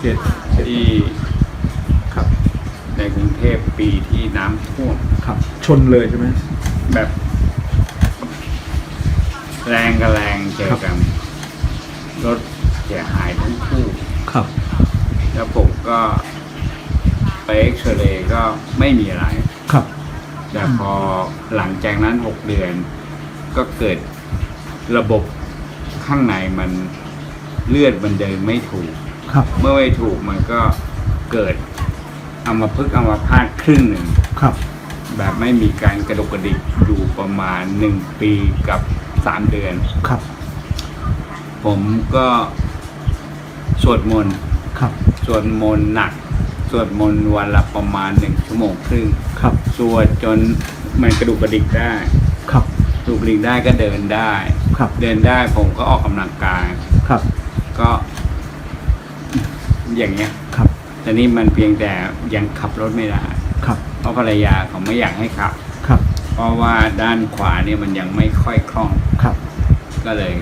เหตุเหตุที่ครับ ในกรุงเทพปีที่น้ำท่วม ครับ ชนเลยใช่ไหมแบบ แรงกับแรงเจอกันรถเสียหายทั้งคู่ ครับ แล้วผมก็ ไปเอ็กซเรย์ก็ไม่มีอะไร ครับ แต่พอหลังจากนั้นหกเดือน ก็เกิดระบบข้างในมันเลือดมันเดินไม่ถูก ครับ เมื่อไม่ถูกมันก็เกิดอัมพฤกษ์อัมพาตครึ่งหนึ่งครับ แบบไม่มีการกระดกกระดิกอยู่ประมาณหนึ่งปีกับสามเดือนครับ ผมก็สวดมนต์ครับสวดมนต์หนัก สวดมนต์วันละประมาณหนึ่งชั่วโมงครึ่งครับ สวดจนมันกระดุกกระดิกได้ ครับกระดุกกระดิกได้ก็เดินได้ ครับ เดินได้ผมก็ออกกำลังกาย ครับ ก็ อย่างเงี้ยครับ แต่นี่มันเพียงแต่ยังขับรถไม่ได้ครับ เพราะภรรยาเขาไม่อยากให้ขับ ครับ เพราะว่าด้านขวาเนี่ยมันยังไม่ค่อยคล่อง ครับ ก็เลย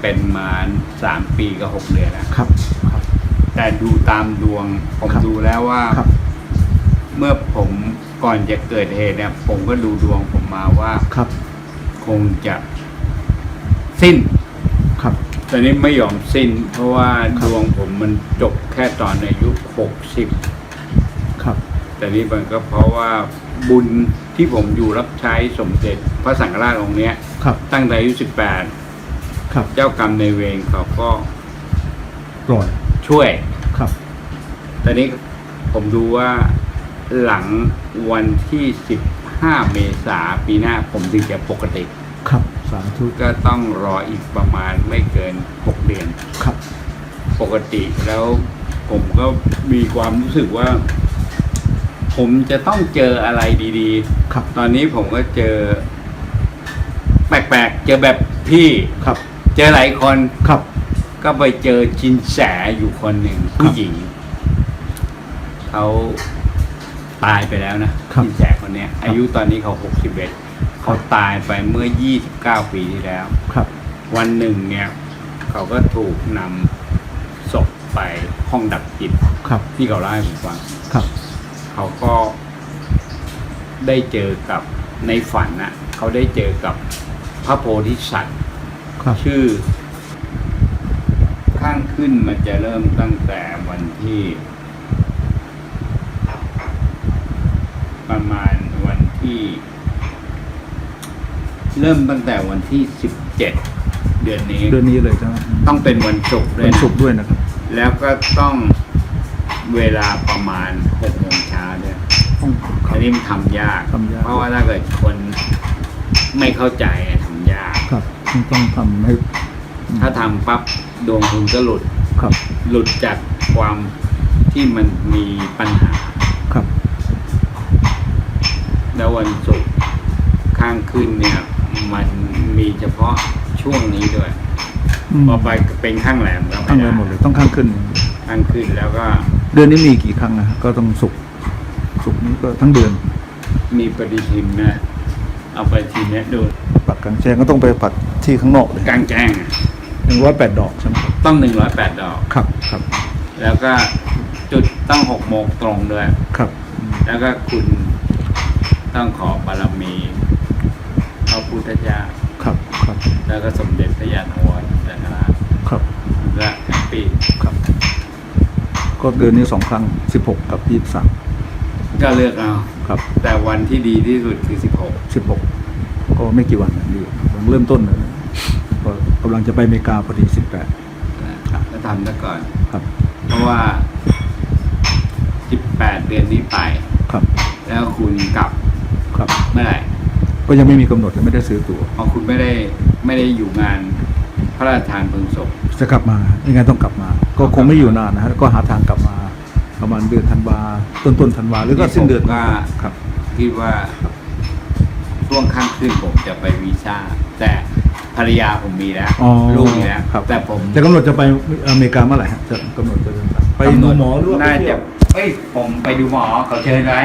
เป็นมาสามปีกับหกเดือนแล้วครับ ครับ แต่ดูตามดวงผมครับดูแล้วว่า ครับ เมื่อผมก่อนจะเกิดเหตุเนี่ย ผมก็ดูดวงผมมาว่าครับ คงจะสิ้นครับ ตอนนี้ไม่ยอมสิ้น เพราะว่าครัดบวงผมมันจบแค่ตอนอายุหกสิบครับ แต่นี่มันก็เพราะว่าบุญที่ผมอยู่รับใช้สมเด็จพระสังฆราชองค์เนี้ย ครับ ตั้งแต่อายุสิบแปดครับ เจ้ากรรมในายเวรเขาก็ปล่อยช่วย ครับ ตอนนี้ผมดูว่าหลังวันที่สิบห้าเมษาปีหน้าผมถึงจะปกติ ครับสาธุก็ต้องรออีกประมาณไม่เกินหกเดือน ครับ ปกติแล้วผมก็มีความรู้สึกว่า ผมจะต้องเจออะไรดีครับๆตอนนี้ผมก็เจอ แปลกๆ เจอแบบพี่ครับ เจอหลายคน ครับ ก็ไปเจอจินแสอยู่คนหนึ่งผู้หญิงเขา ตายไปแล้วนะครับจินแสคนเนี้ย อายุตอนนี้เขาหกสิบเอ็ดเขาตายไปเมื่อยี่สิบเก้าปีที่แล้ว ครับ วันหนึ่งเนี่ย เขาก็ถูกนำศพไปห้องดับจิตครับ ที่เขาเล่าให้ผมฟัง ครับ เขาก็ได้เจอกับในฝันนะเขาได้เจอกับพระโพธิสัตว์ ครับ ชื่อ ข้างขึ้นมันจะเริ่มตั้งแต่วันที่ ประมาณวันที่ เริ่มตั้งแต่วันที่สิบเจ็ดเดือนนี้ เดือนนี้เลยใช่ไหมต้องเป็นวันศุกร์ด้ววัยนนะศุกร์ด้วยนะครับแล้วก็ต้องเวลาประมาณหกโมงเช้าด้วยต้องครัอับ นนี้มันทำยาก ทำยาก เพราะว่าถ้าเกิดคนไม่เข้าใจอะทำยาก ครับต้องต้องทำให้ถ้าทำปั๊บดวงคุณก็หลุด ครับ หลุดจากความที่มันมีปัญหาครับ แล้ววันศุกร์ข้างขึ้นเนี่ย มันมีเฉพาะช่วงนี้ด้วยอืมพอไปเป็นข้างแหลมก็ข้างไม่เลยได้หมดเลยต้องข้างขึ้น ข้างขึ้นแล้วก็เดือนนี้มีกี่ครั้งนะฮะก็ต้องศุกร์ศุกร์นี้ก็ทั้งเดือนมีปฏิทินนะ เอาปฏิทินเนี่ยดูปักกลางแจ้งก็ต้องไปปักที่ข้างนอกเลยกลางแจ้งอะหนึ่งร้อยแปดดอกใช่ไหมครับต้องหนึ่งร้อยแปดดอก ครับครับแล้วก็จุดต้องหกโมงตรงด้วย ครับอืมแล้วก็คุณ ต้องขอบารมีพระพุทธเจ้าครับครับแล้วก็สมเด็จพระยาณวรจันทราชครับและแฮปปี้ครับ ก็เดือนนี้สองครั้งสิบหกกับยี่สิบสามก็เลือกเอาครับ แต่วันที่ดีที่สุดคือสิบหกสิบหกก็ไม่กี่วันนะดียังเริ่มต้นเลยนะก็กำลังจะไปอเมริกาพอดีสิบแปดก็ทำซะก่อนครับ เพราะว่าสิบแปดเดือนนี้ไปครับ แล้วคุณกลับ ครับ เมื่อไหร่ก็ยังไม่มีกำหนดยังไม่ได้ซื้อตั๋วเพราะคุณไม่ได้ไม่ได้อยู่งานพระราชทานเพลิงศพจะกลับมายังไงต้องกลับมา ก็คงไม่อยู่นานนะฮะก็หาทางกลับมา ประมาณเดือนธันวาต้นต้นธันวาหรือก็สิ้นเดือนผมว่าครับคิดว่าช่วงข้างขึ้นผมจะไปวีซ่า แต่ภรรยาผมมีแล้วอ๋อลูกมีแล้วครับแต่ผมจะกำหนดจะไปอเมริกาเมื่อไหร่ฮะจะกำหนดจะเดินทางไปดูหมอหรือว่าไปน่าเที่จะยวเอ้ยผมไปดูหมอเขาเชิญไว้